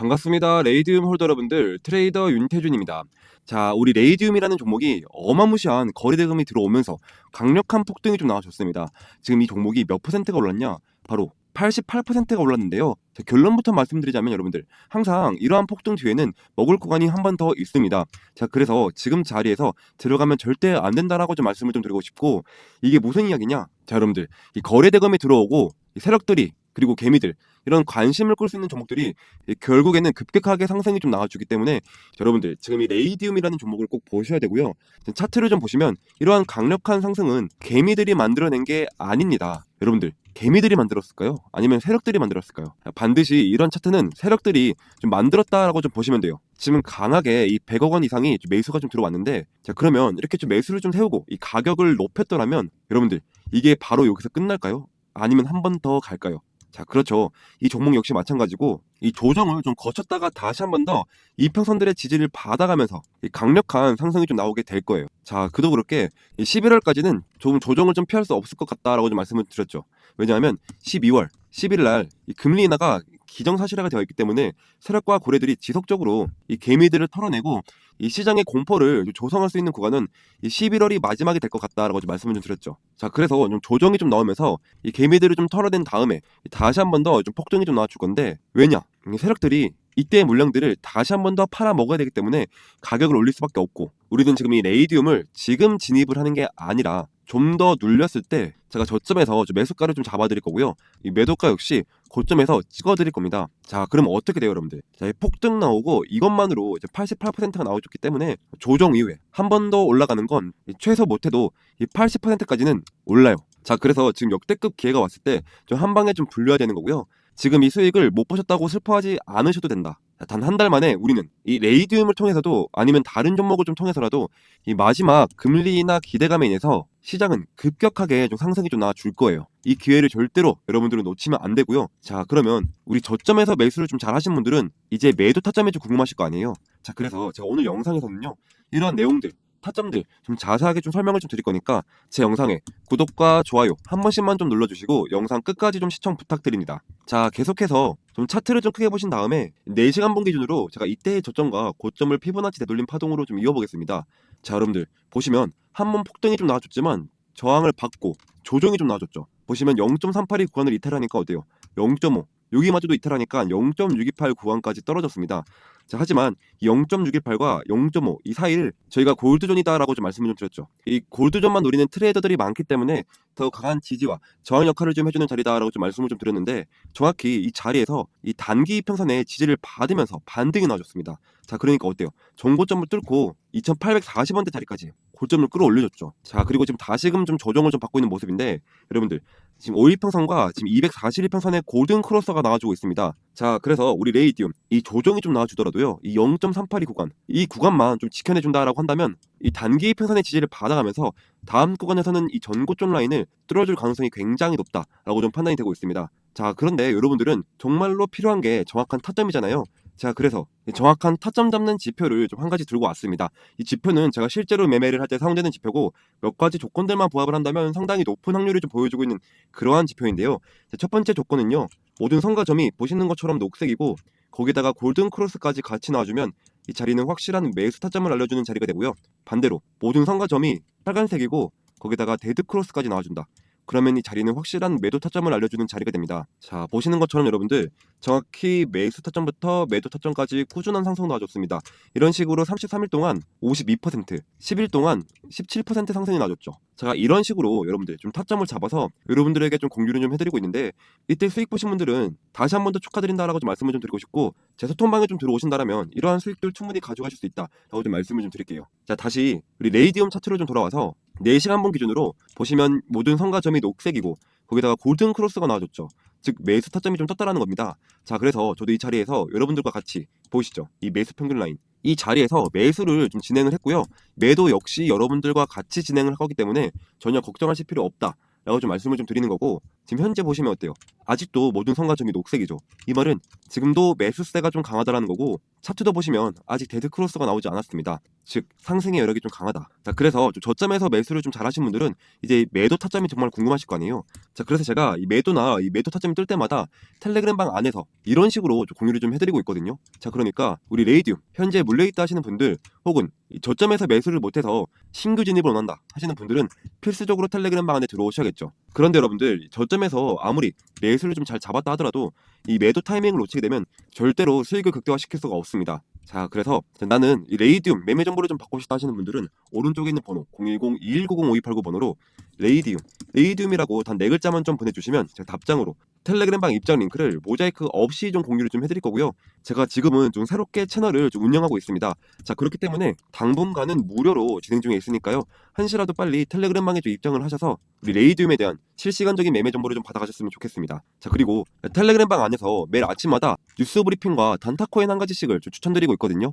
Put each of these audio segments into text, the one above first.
반갑습니다. 레이디움 홀더 여러분들, 트레이더 윤태준입니다. 자, 우리 레이디움이라는 종목이 어마무시한 거래 대금이 들어오면서 강력한 폭등이 좀 나와줬습니다. 지금 이 종목이 몇 퍼센트가 올랐냐? 바로 88%가 올랐는데요. 자, 결론부터 말씀드리자면 여러분들 항상 이러한 폭등 뒤에는 먹을 구간이 한 번 더 있습니다. 자 그래서 지금 자리에서 들어가면 절대 안 된다라고 좀 말씀을 좀 드리고 싶고 이게 무슨 이야기냐? 자 여러분들 이 거래 대금이 들어오고 이 세력들이 그리고 개미들 이런 관심을 끌 수 있는 종목들이 이 결국에는 급격하게 상승이 좀 나와주기 때문에 여러분들 지금 이 레이디움이라는 종목을 꼭 보셔야 되고요. 차트를 좀 보시면 이러한 강력한 상승은 개미들이 만들어낸 게 아닙니다. 여러분들 개미들이 만들었을까요? 아니면 세력들이 만들었을까요? 반드시 이런 차트는 세력들이 좀 만들었다라고 좀 보시면 돼요. 지금 강하게 이 100억 원 이상이 좀 매수가 좀 들어왔는데 자 그러면 이렇게 좀 매수를 좀 세우고 이 가격을 높였더라면 여러분들 이게 바로 여기서 끝날까요? 아니면 한 번 더 갈까요? 자, 그렇죠. 이 종목 역시 마찬가지고 이 조정을 좀 거쳤다가 다시 한 번 더 이평선들의 지지를 받아가면서 이 강력한 상승이 좀 나오게 될 거예요. 자, 그도 그렇게 이 11월까지는 조금 조정을 좀 피할 수 없을 것 같다라고 좀 말씀을 드렸죠. 왜냐하면 12월 11일 날이 금리 인하가 기정사실화가 되어 있기 때문에 세력과 고래들이 지속적으로 이 개미들을 털어내고 이 시장의 공포를 좀 조성할 수 있는 구간은 이 11월이 마지막이 될 것 같다라고 좀 말씀을 좀 드렸죠. 자, 그래서 좀 조정이 좀 나오면서 이 개미들을 좀 털어낸 다음에 다시 한 번 더 좀 폭등이 좀 나와줄 건데 왜냐? 이 세력들이 이때의 물량들을 다시 한 번 더 팔아 먹어야 되기 때문에 가격을 올릴 수밖에 없고 우리는 지금 이 레이디움을 지금 진입을 하는 게 아니라 좀 더 눌렸을 때 제가 저점에서 좀 매수가를 좀 잡아드릴 거고요. 이 매도가 역시 고점에서 찍어드릴 겁니다. 자, 그럼 어떻게 돼요, 여러분들? 자, 이 폭등 나오고 이것만으로 이제 88%가 나와줬기 때문에 조정 이후에 한 번 더 올라가는 건이 최소 못해도 이 80%까지는 올라요. 자, 그래서 지금 역대급 기회가 왔을 때 좀 한 방에 좀 불려야 되는 거고요. 지금 이 수익을 못 보셨다고 슬퍼하지 않으셔도 된다. 단 한 달 만에 우리는 이 레이디움을 통해서도 아니면 다른 종목을 좀 통해서라도 이 마지막 금리나 기대감에 인해서 시장은 급격하게 좀 상승이 좀 나와줄 거예요. 이 기회를 절대로 여러분들은 놓치면 안 되고요. 자, 그러면 우리 저점에서 매수를 좀 잘 하신 분들은 이제 매도 타점이 좀 궁금하실 거 아니에요. 자, 그래서 제가 오늘 영상에서는요. 이러한 내용들 타점들 좀 자세하게 좀 설명을 좀 드릴 거니까 제 영상에 구독과 좋아요 한 번씩만 좀 눌러주시고 영상 끝까지 좀 시청 부탁드립니다. 자 계속해서 좀 차트를 좀 크게 보신 다음에 4시간 본 기준으로 제가 이때의 저점과 고점을 피보나치 되돌림 파동으로 좀 이어보겠습니다. 자 여러분들 보시면 한 번 폭등이 좀 나와줬지만 저항을 받고 조정이 좀 나와줬죠. 보시면 0.382 구간을 이탈하니까 어때요? 0.5 여기마저도 이탈하니까 0.628 구간까지 떨어졌습니다. 자, 하지만 0.618과 0.5 이 사이를 저희가 골드존이다라고 좀 말씀을 좀 드렸죠. 이 골드존만 노리는 트레이더들이 많기 때문에 더 강한 지지와 저항 역할을 좀 해주는 자리다라고 좀 말씀을 좀 드렸는데 정확히 이 자리에서 이 단기 이평선의 지지를 받으면서 반등이 나와줬습니다. 자, 그러니까 어때요? 정고점을 뚫고 2,840원대 자리까지 고점을 끌어올려줬죠. 자, 그리고 지금 다시금 좀 조정을 좀 받고 있는 모습인데 여러분들 지금 5일평선과 지금 241평선의 골든 크로서가 나와주고 있습니다. 자, 그래서 우리 레이디움 이 조정이 좀 나와주더라도요. 이 0.382 구간 이 구간만 좀 지켜내준다라고 한다면 이 단기 평선의 지지를 받아가면서 다음 구간에서는 이 전고점 라인을 뚫어줄 가능성이 굉장히 높다라고 좀 판단이 되고 있습니다. 자, 그런데 여러분들은 정말로 필요한 게 정확한 타점이잖아요. 자, 그래서 이 정확한 타점 잡는 지표를 좀 한 가지 들고 왔습니다. 이 지표는 제가 실제로 매매를 할 때 사용되는 지표고 몇 가지 조건들만 부합을 한다면 상당히 높은 확률을 좀 보여주고 있는 그러한 지표인데요. 자, 첫 번째 조건은요. 모든 성과점이 보시는 것처럼 녹색이고 거기다가 골든 크로스까지 같이 나와주면 이 자리는 확실한 매수 타점을 알려주는 자리가 되고요. 반대로 모든 성과점이 빨간색이고 거기다가 데드 크로스까지 나와준다. 그러면 이 자리는 확실한 매도 타점을 알려주는 자리가 됩니다. 자 보시는 것처럼 여러분들 정확히 매수 타점부터 매도 타점까지 꾸준한 상승 나와줬습니다. 이런 식으로 33일 동안 52%, 10일 동안 17% 상승이 나와줬죠. 제가 이런 식으로 여러분들 좀 타점을 잡아서 여러분들에게 좀 공유를 좀 해드리고 있는데 이때 수익 보신 분들은 다시 한 번 더 축하드린다라고 좀 말씀을 좀 드리고 싶고 제 소통방에 좀 들어오신다라면 이러한 수익들 충분히 가져가실 수 있다라고 좀 말씀을 좀 드릴게요. 자 다시 우리 레이디움 차트로 좀 돌아와서 4시간 본 기준으로 보시면 모든 성과점이 녹색이고 거기다가 골든 크로스가 나와줬죠. 즉 매수 타점이 좀 떴다라는 겁니다. 자 그래서 저도 이 자리에서 여러분들과 같이 보이시죠? 이 매수 평균 라인 이 자리에서 매수를 좀 진행을 했고요. 매도 역시 여러분들과 같이 진행을 할 거기 때문에 전혀 걱정하실 필요 없다 라고 좀 말씀을 좀 드리는 거고 지금 현재 보시면 어때요? 아직도 모든 성과점이 녹색이죠. 이 말은 지금도 매수세가 좀 강하다라는 거고 차트도 보시면 아직 데드 크로스가 나오지 않았습니다. 즉 상승의 여력이 좀 강하다. 자 그래서 좀 저점에서 매수를 좀 잘하신 분들은 이제 매도 타점이 정말 궁금하실 거 아니에요. 자 그래서 제가 이 매도나 이 매도 타점이 뜰 때마다 텔레그램 방 안에서 이런 식으로 좀 공유를 좀 해드리고 있거든요. 자 그러니까 우리 레이디움 현재 물려 있다 하시는 분들 혹은 이 저점에서 매수를 못해서 신규 진입을 원한다 하시는 분들은 필수적으로 텔레그램 방 안에 들어오셔야겠죠. 그런데 여러분들 저점에서 아무리 매수를 좀 잘 잡았다 하더라도 이 매도 타이밍을 놓치게 되면 절대로 수익을 극대화시킬 수가 없습니다. 자 그래서 나는 이 레이디움 매매 정보를 좀 받고 싶다 하시는 분들은 오른쪽에 있는 번호 010-2190-5289 번호로 레이디움 레이디움이라고 단 네 글자만 좀 보내주시면 제가 답장으로 텔레그램 방 입장 링크를 모자이크 없이 좀 공유를 좀 해드릴 거고요. 제가 지금은 좀 새롭게 채널을 좀 운영하고 있습니다. 자 그렇기 때문에 당분간은 무료로 진행 중에 있으니까요. 한시라도 빨리 텔레그램 방에 좀 입장을 하셔서 우리 레이디움에 대한 실시간적인 매매 정보를 좀 받아가셨으면 좋겠습니다. 자 그리고 텔레그램 방 안에서 매일 아침마다 뉴스 브리핑과 단타코인 한 가지씩을 좀 추천드리고 있거든요.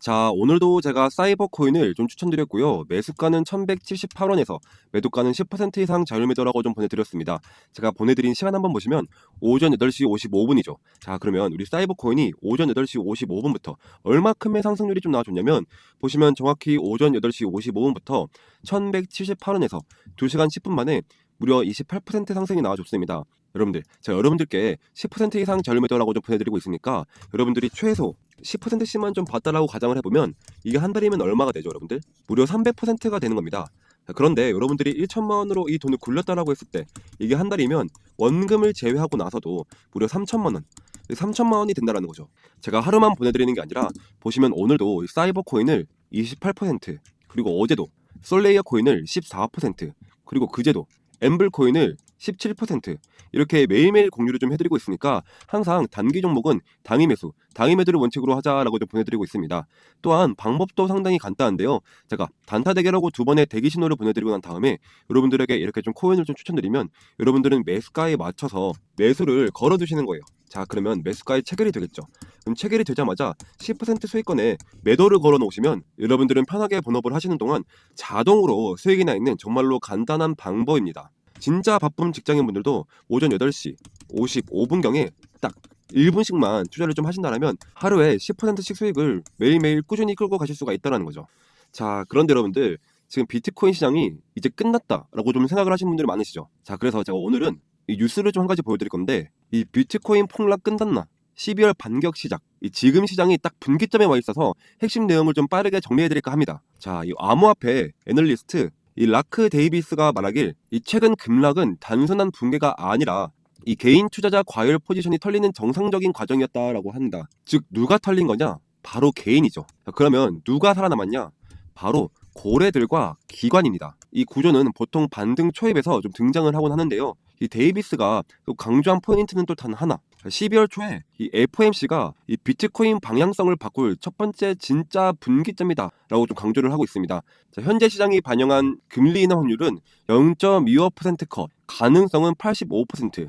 자 오늘도 제가 사이버 코인을 좀 추천드렸고요. 매수가는 1178원에서 매도가는 10% 이상 자율매도라고 좀 보내드렸습니다. 제가 보내드린 시간 한번 보시면 오전 8시 55분이죠. 자 그러면 우리 사이버 코인이 오전 8시 55분부터 얼마큼의 상승률이 좀 나와줬냐면 보시면 정확히 오전 8시 55분부터 1178원에서 2시간 10분 만에 무려 28% 상승이 나와줬습니다. 여러분들 제가 여러분들께 10% 이상 자율매도라고 좀 보내드리고 있으니까 여러분들이 최소 10%씩만 좀 받다라고 가정을 해보면 이게 한 달이면 얼마가 되죠 여러분들? 무려 300%가 되는 겁니다 자, 그런데 여러분들이 1천만 원으로 이 돈을 굴렸다라고 했을 때 이게 한 달이면 원금을 제외하고 나서도 무려 3천만 원 3천만 원이 된다라는 거죠 제가 하루만 보내드리는 게 아니라 보시면 오늘도 이 사이버 코인을 28% 그리고 어제도 솔레이어 코인을 14% 그리고 그제도 엠블 코인을 17% 이렇게 매일매일 공유를 좀 해드리고 있으니까 항상 단기 종목은 당일 매수, 당일 매도를 원칙으로 하자라고 좀 보내드리고 있습니다. 또한 방법도 상당히 간단한데요. 제가 단타 대결하고 두 번의 대기 신호를 보내드리고 난 다음에 여러분들에게 이렇게 좀 코인을 좀 추천드리면 여러분들은 매수가에 맞춰서 매수를 걸어두시는 거예요. 자 그러면 매수가에 체결이 되겠죠. 그럼 체결이 되자마자 10% 수익권에 매도를 걸어 놓으시면 여러분들은 편하게 본업을 하시는 동안 자동으로 수익이 나 있는 정말로 간단한 방법입니다. 진짜 바쁜 직장인분들도 오전 8시 55분경에 딱 1분씩만 투자를 좀 하신다면 하루에 10%씩 수익을 매일매일 꾸준히 끌고 가실 수가 있다는 거죠. 자, 그런데 여러분들 지금 비트코인 시장이 이제 끝났다라고 좀 생각을 하시는 분들이 많으시죠. 자, 그래서 제가 오늘은 이 뉴스를 좀 한 가지 보여드릴 건데 이 비트코인 폭락 끝났나? 12월 반격 시작. 이 지금 시장이 딱 분기점에 와 있어서 핵심 내용을 좀 빠르게 정리해드릴까 합니다. 자, 이 암호화폐 애널리스트 이 라크 데이비스가 말하길 이 최근 급락은 단순한 붕괴가 아니라 이 개인 투자자 과열 포지션이 털리는 정상적인 과정이었다라고 한다. 즉 누가 털린 거냐? 바로 개인이죠. 자, 그러면 누가 살아남았냐? 바로 고래들과 기관입니다. 이 구조는 보통 반등 초입에서 좀 등장을 하곤 하는데요. 이 데이비스가 또 강조한 포인트는 또 단 하나. 12월 초에 이 FOMC가 이 비트코인 방향성을 바꿀 첫 번째 진짜 분기점이다라고 좀 강조를 하고 있습니다. 자, 현재 시장이 반영한 금리 인하 확률은 0.25% 컷, 가능성은 85%.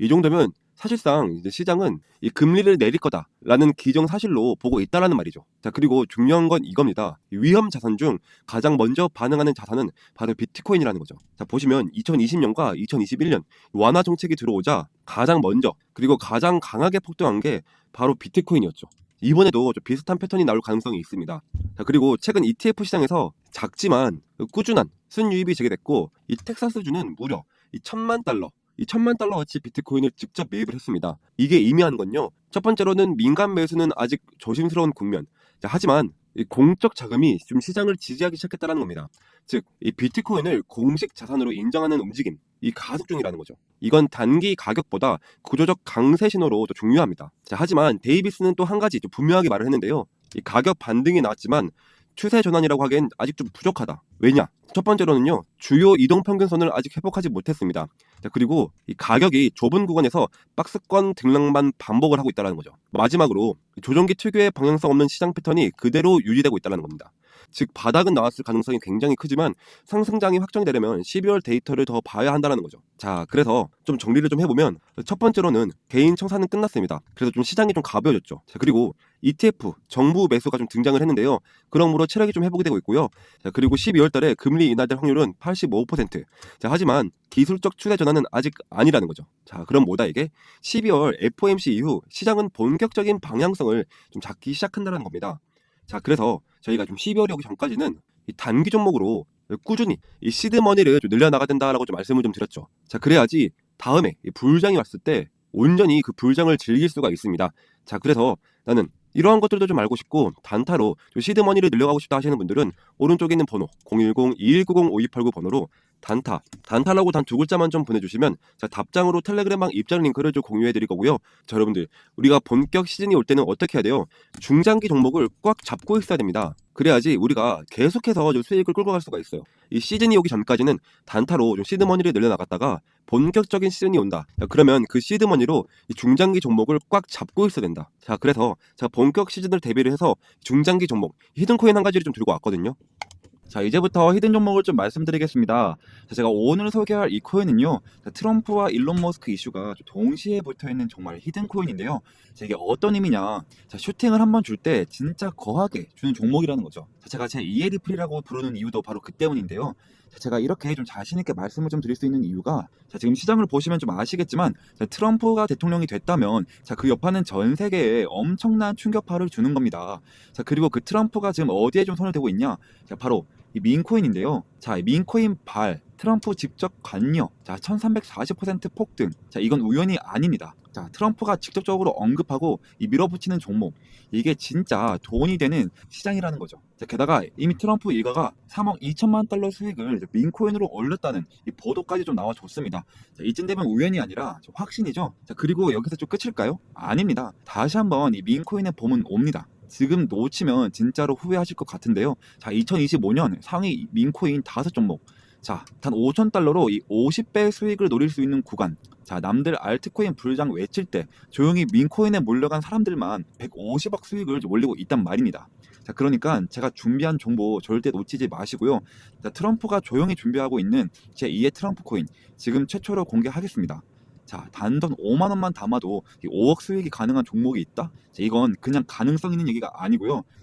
이 정도면 사실상 이제 시장은 이 금리를 내릴 거다라는 기정 사실로 보고 있다라는 말이죠. 자 그리고 중요한 건 이겁니다. 이 위험 자산 중 가장 먼저 반응하는 자산은 바로 비트코인이라는 거죠. 자 보시면 2020년과 2021년 완화 정책이 들어오자 가장 먼저 그리고 가장 강하게 폭등한 게 바로 비트코인이었죠. 이번에도 좀 비슷한 패턴이 나올 가능성이 있습니다. 자, 그리고 최근 ETF 시장에서 작지만 꾸준한 순유입이 재개됐고 이 텍사스주는 무려 이 천만 달러 이 천만 달러어치 비트코인을 직접 매입을 했습니다. 이게 의미하는 건요. 첫 번째로는 민간 매수는 아직 조심스러운 국면. 자, 하지만 이 공적 자금이 좀 시장을 지지하기 시작했다는 겁니다. 즉, 이 비트코인을 공식 자산으로 인정하는 움직임, 이 가속 중이라는 거죠. 이건 단기 가격보다 구조적 강세 신호로 더 중요합니다. 자, 하지만 데이비스는 또 한 가지 좀 분명하게 말을 했는데요. 이 가격 반등이 나왔지만 추세 전환이라고 하기엔 아직 좀 부족하다. 왜냐? 첫 번째로는요, 주요 이동 평균선을 아직 회복하지 못했습니다. 자, 그리고 이 가격이 좁은 구간에서 박스권 등락만 반복을 하고 있다는 거죠. 마지막으로 조정기 특유의 방향성 없는 시장 패턴이 그대로 유지되고 있다는 겁니다. 즉 바닥은 나왔을 가능성이 굉장히 크지만 상승장이 확정이 되려면 12월 데이터를 더 봐야 한다는 거죠. 자, 그래서 좀 정리를 좀 해보면 첫 번째로는 개인 청산은 끝났습니다. 그래서 좀 시장이 좀 가벼워졌죠. 자, 그리고 ETF 정부 매수가 좀 등장을 했는데요. 그러므로 체력이 좀 회복이 되고 있고요. 자, 그리고 12월 달에 금리 인하될 확률은 85%. 자, 하지만 기술적 추세 전환은 아직 아니라는 거죠. 자, 그럼 뭐다 이게? 12월 FOMC 이후 시장은 본격적인 방향성을 좀 잡기 시작한다는 겁니다. 자, 그래서 저희가 좀 12월이 오기 전까지는 이 단기 종목으로 꾸준히 이 시드 머니를 좀 늘려나가야 된다라고 좀 말씀을 좀 드렸죠. 자, 그래야지 다음에 이 불장이 왔을 때 온전히 그 불장을 즐길 수가 있습니다. 자, 그래서 나는 이러한 것들도 좀 알고 싶고 단타로 좀 시드 머니를 늘려가고 싶다 하시는 분들은 오른쪽에 있는 번호 010-2190-5289 번호로 단타, 단타라고 단 두 글자만 좀 보내주시면 자, 답장으로 텔레그램방 입장 링크를 좀 공유해드릴 거고요. 자, 여러분들 우리가 본격 시즌이 올 때는 어떻게 해야 돼요? 중장기 종목을 꽉 잡고 있어야 됩니다. 그래야지 우리가 계속해서 좀 수익을 끌고 갈 수가 있어요. 이 시즌이 오기 전까지는 단타로 좀 시드머니를 늘려나갔다가 본격적인 시즌이 온다. 자, 그러면 그 시드머니로 이 중장기 종목을 꽉 잡고 있어야 된다. 자, 그래서 제가 본격 시즌을 대비를 해서 중장기 종목 히든코인 한 가지를 좀 들고 왔거든요. 자 이제부터 히든 종목을 좀 말씀드리겠습니다. 자, 제가 오늘 소개할 이 코인은요 자, 트럼프와 일론 머스크 이슈가 좀 동시에 붙어 있는 정말 히든 코인인데요. 자, 이게 어떤 의미냐? 자, 슈팅을 한 번 줄 때 진짜 거하게 주는 종목이라는 거죠. 자, 제가 제 이에리플이라고 부르는 이유도 바로 그 때문인데요. 자, 제가 이렇게 좀 자신 있게 말씀을 좀 드릴 수 있는 이유가 자, 지금 시장을 보시면 좀 아시겠지만 자, 트럼프가 대통령이 됐다면 자, 그 여파는 전 세계에 엄청난 충격파를 주는 겁니다. 자, 그리고 그 트럼프가 지금 어디에 좀 손을 대고 있냐? 자, 바로 이 민코인인데요. 자, 이 민코인 발 트럼프 직접 관여. 자, 1340% 폭등. 자, 이건 우연이 아닙니다. 자, 트럼프가 직접적으로 언급하고 이 밀어붙이는 종목. 이게 진짜 돈이 되는 시장이라는 거죠. 자, 게다가 이미 트럼프 일가가 3억 2천만 달러 수익을 민코인으로 올렸다는 이 보도까지 좀 나와줬습니다. 자, 이쯤 되면 우연이 아니라 좀 확신이죠. 자, 그리고 여기서 좀 끝일까요? 아닙니다. 다시 한번 이 민코인의 봄은 옵니다. 지금 놓치면 진짜로 후회하실 것 같은데요. 자, 2025년 상위 민코인 다섯 종목. 자, 단 5천 달러로 이 50배 수익을 노릴 수 있는 구간. 자, 남들 알트코인 불장 외칠 때 조용히 민코인에 몰려간 사람들만 150억 수익을 올리고 있단 말입니다. 자, 그러니까 제가 준비한 정보 절대 놓치지 마시고요. 자, 트럼프가 조용히 준비하고 있는 제 2의 트럼프 코인 지금 최초로 공개하겠습니다. 자, 단돈 5만 원만 담아도 이 5억 수익이 가능한 종목이 있다? 자, 이건 그냥 가능성 있는 얘기가 아니고요.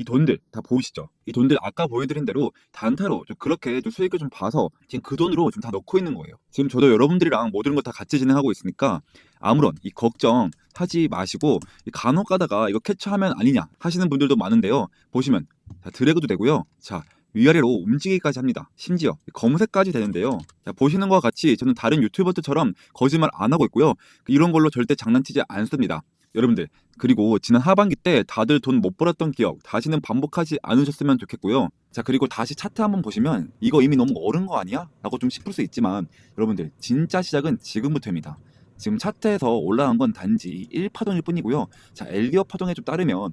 이 돈들 다 보이시죠? 이 돈들 아까 보여드린 대로 단타로 좀 그렇게 좀 수익을 좀 봐서 지금 그 돈으로 좀 다 넣고 있는 거예요. 지금 저도 여러분들이랑 모든 거다 같이 진행하고 있으니까 아무런 이 걱정 하지 마시고 이 간혹 가다가 이거 캐치하면 아니냐 하시는 분들도 많은데요. 보시면 자, 드래그도 되고요. 자, 위아래로 움직이기까지 합니다. 심지어 검색까지 되는데요. 자, 보시는 것과 같이 저는 다른 유튜버들처럼 거짓말 안 하고 있고요. 이런 걸로 절대 장난치지 않습니다. 여러분들 그리고 지난 하반기 때 다들 돈 못 벌었던 기억 다시는 반복하지 않으셨으면 좋겠고요. 자 그리고 다시 차트 한번 보시면 이거 이미 너무 어른 거 아니야? 라고 좀 싶을 수 있지만 여러분들 진짜 시작은 지금부터입니다. 지금 차트에서 올라간 건 단지 1파동일 뿐이고요. 자 엘리어 파동에 좀 따르면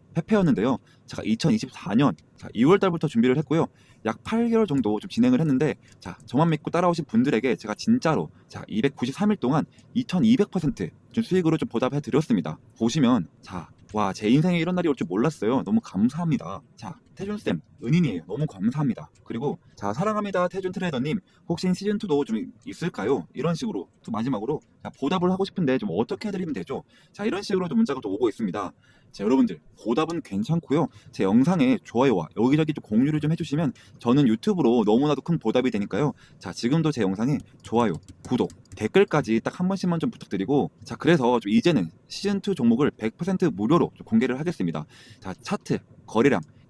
페페였는데요. 제가 2024년 자 2월 달부터 준비를 했고요. 약 8개월 정도 좀 진행을 했는데 자 저만 믿고 따라오신 분들에게 제가 진짜로 자 293일 동안 2200%좀 수익으로 좀 보답해 드렸습니다. 보시면 자 와 제 인생에 이런 날이 올 줄 몰랐어요. 너무 감사합니다. 자 태준쌤 은인이에요. 너무 감사합니다. 그리고 자 사랑합니다 태준 트레이더님 혹시 시즌2도 좀 있을까요? 이런 식으로 또 마지막으로 자, 보답을 하고 싶은데 좀 어떻게 해드리면 되죠? 자 이런 식으로 좀 문자가 또 오고 있습니다. 자 여러분들 보답은 괜찮고요. 제 영상에 좋아요와 여기저기 좀 공유를 좀 해주시면 저는 유튜브로 너무나도 큰 보답이 되니까요. 자 지금도 제 영상에 좋아요, 구독, 댓글까지 딱 한 번씩만 좀 부탁드리고 자 그래서 좀 이제는 시즌2 종목을 100% 무료로 좀 공개를 하겠습니다. 자 차트, 거래량,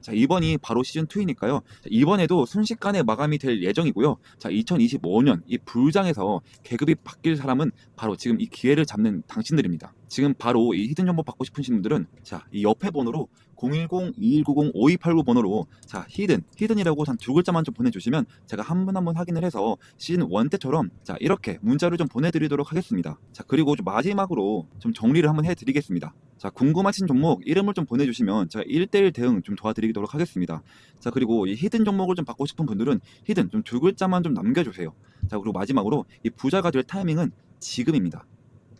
자, 이번이 바로 시즌 2이니까요. 이번에도 순식간에 마감이 될 예정이고요. 자, 2025년 이 불장에서 계급이 바뀔 사람은 바로 지금 이 기회를 잡는 당신들입니다. 지금 바로 이 히든 정보 받고 싶으신 분들은 자, 이 옆에 번호로 010-2190-5289 번호로 자, 히든, 히든이라고 한두 글자만 좀 보내주시면 제가 한 분 한 분 확인을 해서 시즌 1 때처럼 자, 이렇게 문자를 좀 보내드리도록 하겠습니다. 자, 그리고 좀 마지막으로 좀 정리를 한번 해드리겠습니다. 자, 궁금하신 종목 이름을 좀 보내주시면 제가 1대1 대응 좀 도와드리도록 하겠습니다. 자, 그리고 이 히든 종목을 좀 받고 싶은 분들은 히든 좀 두 글자만 좀 남겨주세요. 자, 그리고 마지막으로 이 부자가 될 타이밍은 지금입니다.